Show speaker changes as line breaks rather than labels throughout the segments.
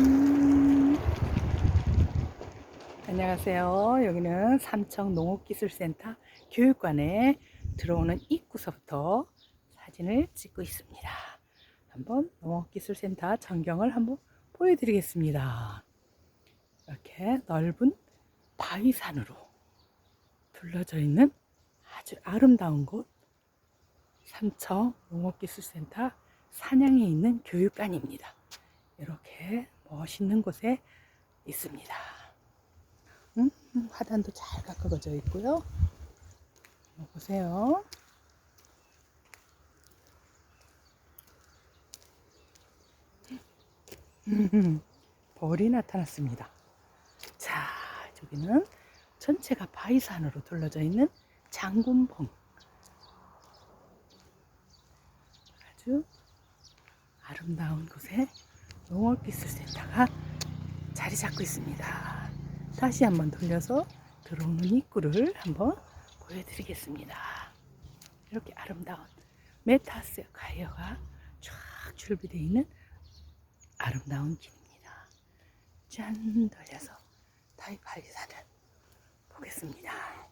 음. 안녕하세요. 여기는 삼청 농업기술센터 교육관에 들어오는 입구서부터 사진을 찍고 있습니다. 한번 농업기술센터 전경을 한번 보여드리겠습니다. 이렇게 넓은 바위산으로 둘러져 있는 아주 아름다운 곳 삼청 농업기술센터 산양에 있는 교육관입니다. 이렇게 멋있는 곳에 있습니다. 음, 화단도 잘 가꿔져 있고요. 보세요. 음, 벌이 나타났습니다. 자, 저기는 전체가 바위산으로 둘러져 있는 장군봉. 아주 아름다운 곳에 농업기술센터가 자리 잡고 있습니다. 다시 한번 돌려서 들어오는 입구를 한번 보여드리겠습니다. 이렇게 아름다운 메타스 가이어가 쫙 줄비되어 있는 아름다운 길입니다. 짠 돌려서 타이파이산을 보겠습니다.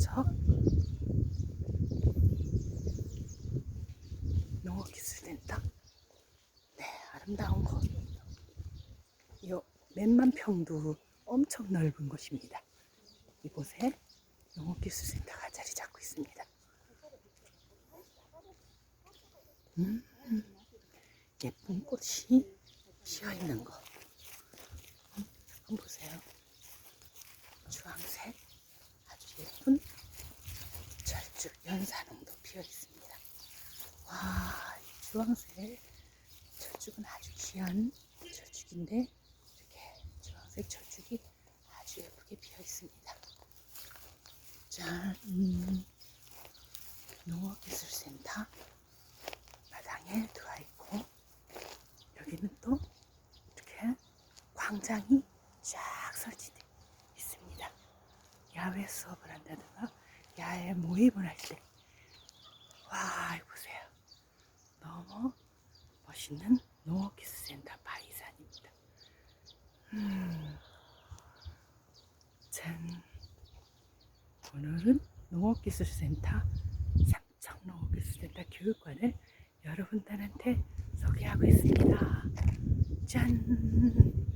여기는 삼척 농업기술센터. 네, 아름다운 곳. 요 몇만 평도 엄청 넓은 곳입니다. 이곳에 농업기술센터가 자리 잡고 있습니다. 음, 예쁜 꽃이 피어 있는 거. 음, 한번 보세요. 주황색 아주 예쁜 절쭉 연산홍도 피어 있습니다. 와, 이 주황색 철쭉은 아주 귀한 철쭉인데 이렇게 주황색 철쭉이 아주 예쁘게 피어 있습니다. 짠, 농업기술센터 마당에 들어와 있고 여기는 또 이렇게 광장이 쫙 설치되어 있습니다. 야외 수업을 한다든가 야외 모임을 할 때 와, 이거 보세요. 너무 멋있는 농업기술센터 바이산입니다. 음, 짠. 오늘은 농업기술센터 삼청 농업기술센터 교육관을 여러분들한테 소개하고 있습니다. 짠.